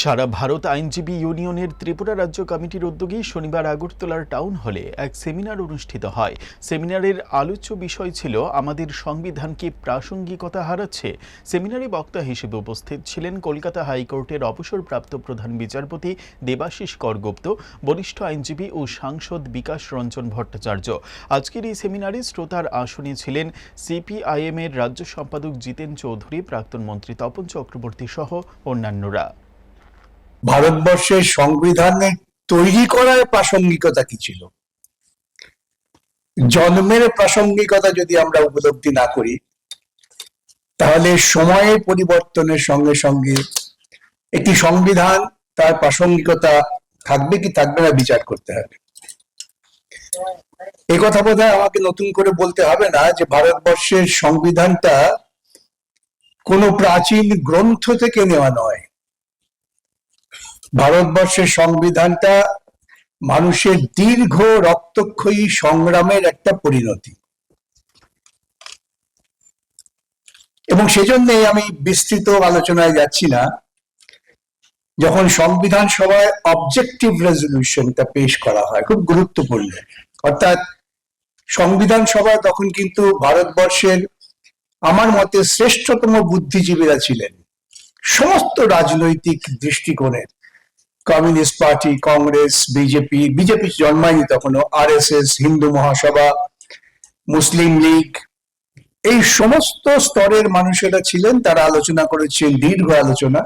সারা ভারত আইনজীবী ইউনিয়নের ত্রিপুরা রাজ্য কমিটির উদ্যোগে শনিবার আগরতলার টাউন হলে এক সেমিনার অনুষ্ঠিত হয়। সেমিনারের আলোচ্য বিষয় ছিল, আমাদের সংবিধানকে প্রাসঙ্গিকতা হারাচ্ছে? সেমিনারে বক্তা হিসেবে উপস্থিত ছিলেন কলকাতা হাইকোর্টের অবসরপ্রাপ্ত প্রধান বিচারপতি দেবাশিস করগুপ্ত, বরিষ্ঠ আইনজীবী ও সাংসদ বিকাশ রঞ্জন ভট্টাচার্য। আজকের এই সেমিনারে শ্রোতার আসনে ছিলেন সিপিআইএম এর রাজ্য সম্পাদক জিতেন চৌধুরী, প্রাক্তন মন্ত্রী তপন চক্রবর্তী সহ অন্যান্যরা। ভারতবর্ষের সংবিধানে তৈরি করার প্রাসঙ্গিকতা কি ছিল? জন্মের প্রাসঙ্গিকতা যদি আমরা উপলব্ধি না করি, তাহলে সময়ের পরিবর্তনের সঙ্গে সঙ্গে একটি সংবিধান তার প্রাসঙ্গিকতা থাকবে কি থাকবে না বিচার করতে হবে। এ কথা বোধ আমাকে নতুন করে বলতে হবে না যে ভারতবর্ষের সংবিধানটা কোনো প্রাচীন গ্রন্থ থেকে নেওয়া নয়। ভারতবর্ষের সংবিধানটা মানুষের দীর্ঘ রক্তক্ষয়ী সংগ্রামের একটা পরিণতি। এবং সেজন্যই আমি বিস্তৃত আলোচনায় যাচ্ছি না। যখন সংবিধান সভায় অবজেক্টিভ রেজলিউশনটা পেশ করা হয়, খুব গুরুত্বপূর্ণ। অর্থাৎ সংবিধান সভা তখন কিন্তু ভারতবর্ষের আমার মতে শ্রেষ্ঠতম বুদ্ধিজীবীরা ছিলেন। সমস্ত রাজনৈতিক দৃষ্টিকোণের communist party, Congress, BJP BJP জন্মায়নি তখনও আর হিন্দু মহাসভা, মুসলিম লীগ, এই সমস্ত স্তরের মানুষেরা ছিলেন, তারা আলোচনা করেছেন, দীর্ঘ আলোচনা।